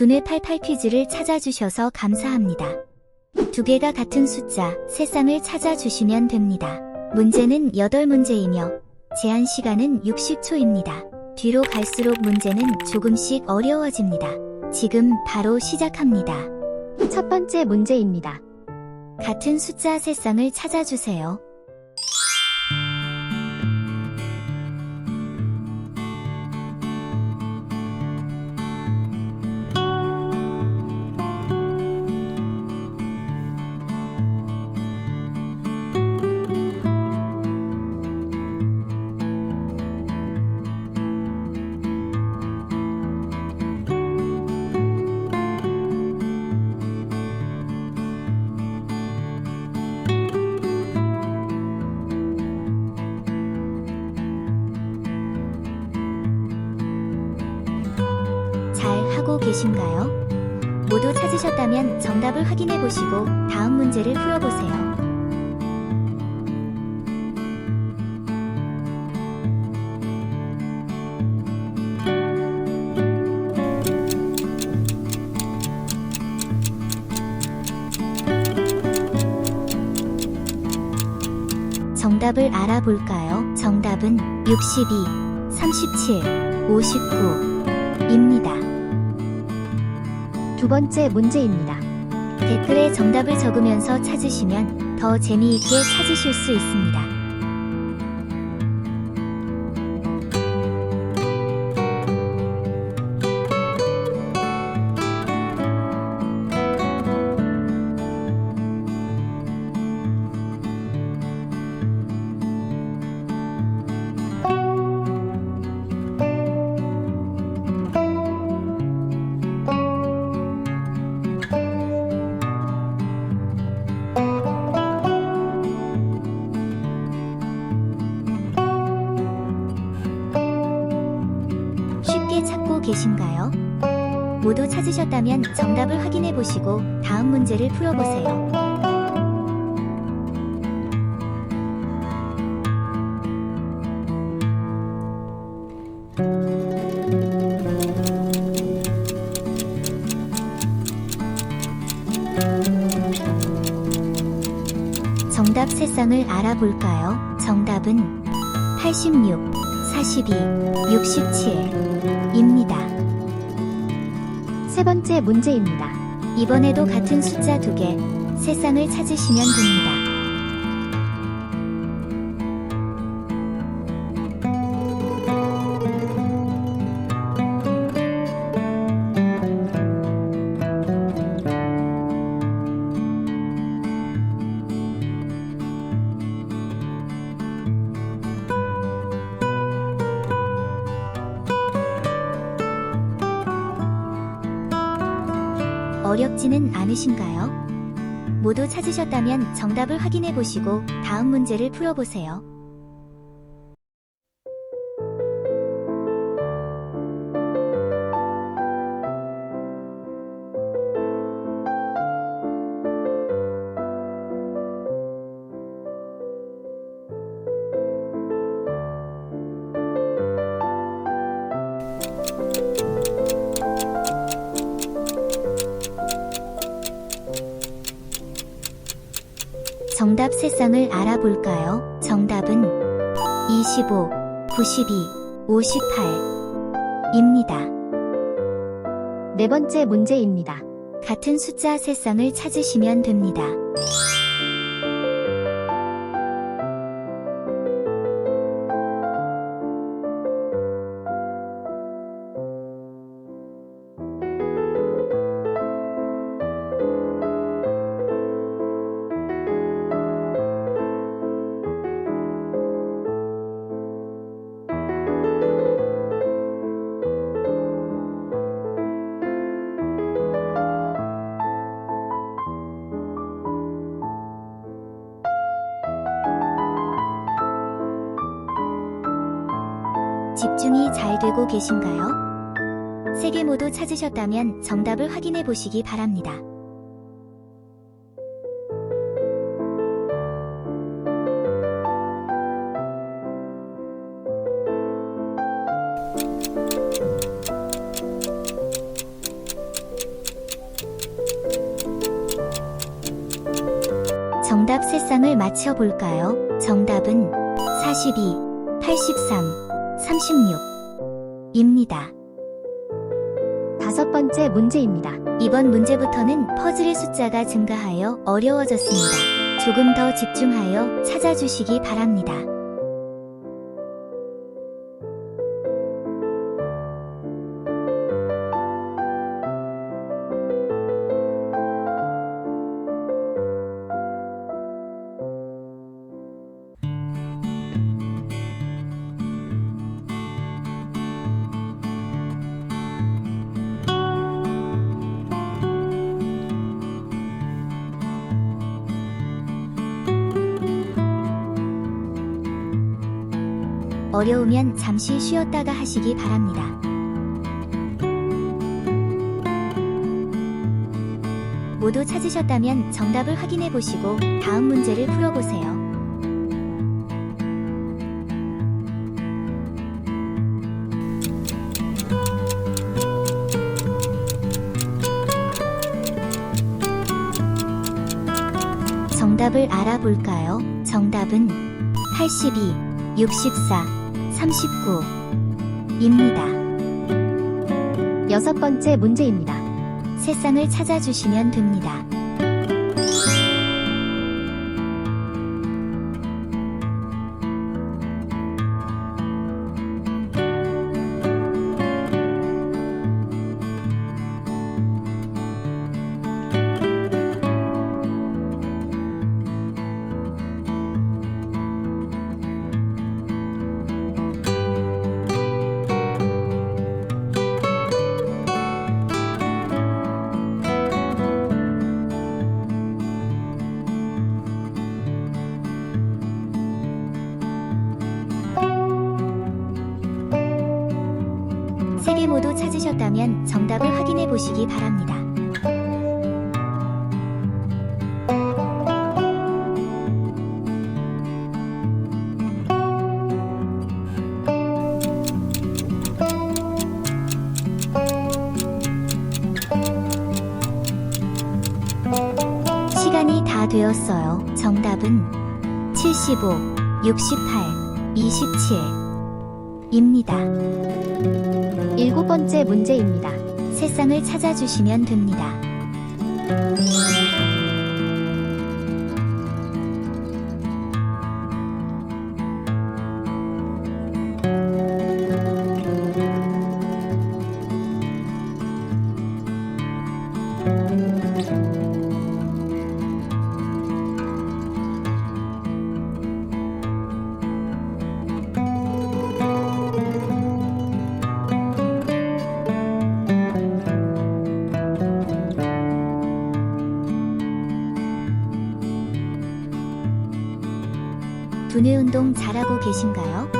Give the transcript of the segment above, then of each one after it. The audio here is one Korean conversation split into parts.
두뇌 88 퀴즈를 찾아주셔서 감사합니다. 두 개가 같은 숫자, 세 쌍을 찾아주시면 됩니다. 문제는 8문제이며 제한 시간은 60초입니다. 뒤로 갈수록 문제는 조금씩 어려워집니다. 지금 바로 시작합니다. 첫 번째 문제입니다. 같은 숫자 세 쌍을 찾아주세요. 하고 계신가요? 모두 찾으셨다면 정답을 확인해 보시고 다음 문제를 풀어보세요. 정답을 알아볼까요? 정답은 62, 37, 59입니다. 두 번째 문제입니다. 댓글에 정답을 적으면서 찾으시면 더 재미있게 찾으실 수 있습니다. 모두 찾으셨다면 정답을 확인해 보시고 다음 문제를 풀어보세요. 정답 세 쌍을 알아볼까요? 정답은 86, 42, 67입니다. 세 번째 문제입니다. 이번에도 같은 숫자 두 개, 세 쌍을 찾으시면 됩니다. 어렵지는 않으신가요? 모두 찾으셨다면 정답을 확인해 보시고 다음 문제를 풀어보세요. 정답 세 쌍을 알아볼까요? 정답은 25, 92, 58입니다. 네 번째 문제입니다. 같은 숫자 세 쌍을 찾으시면 됩니다. 집중이 잘 되고 계신가요? 세 개 모두 찾으셨다면 정답을 확인해 보시기 바랍니다. 정답 세상을 맞춰볼까요? 정답은 42, 83, 36 입니다. 다섯 번째 문제입니다. 이번 문제부터는 퍼즐의 숫자가 증가하여 어려워졌습니다. 조금 더 집중하여 찾아주시기 바랍니다. 어려우면 잠시 쉬었다가 하시기 바랍니다. 모두 찾으셨다면 정답을 확인해 보시고 다음 문제를 풀어보세요. 정답을 알아볼까요? 정답은 82, 64, 39 입니다. 여섯 번째 문제입니다. 세상을 찾아주시면 됩니다. 세개 모두 찾으셨다면 정답을 확인해 보시기 바랍니다. 시간이 다 되었어요. 정답은 75, 68, 27 입니다. 일곱 번째 문제입니다. 세상을 찾아주시면 됩니다. 두뇌 운동 잘하고 계신가요?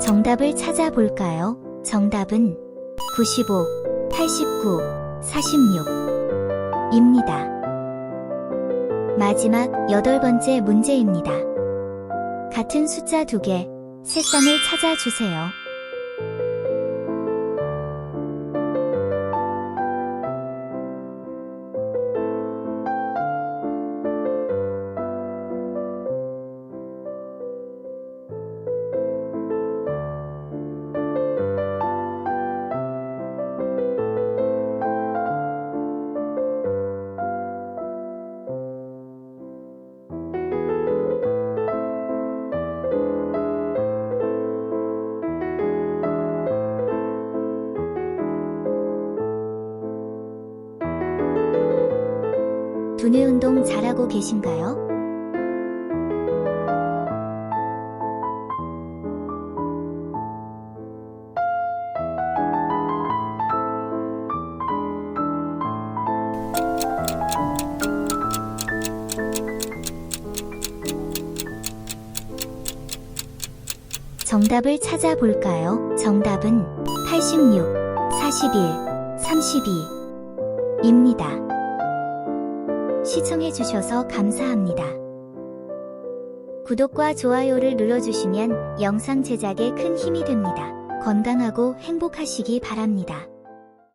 정답을 찾아볼까요? 정답은 95, 89, 46 입니다. 마지막 여덟 번째 문제입니다. 같은 숫자 두 개, 세 쌍을 찾아주세요. 운동 잘하고 계신가요? 정답을 찾아볼까요? 정답은 86, 41, 32 입니다. 시청해주셔서 감사합니다. 구독과 좋아요를 눌러주시면 영상 제작에 큰 힘이 됩니다. 건강하고 행복하시기 바랍니다.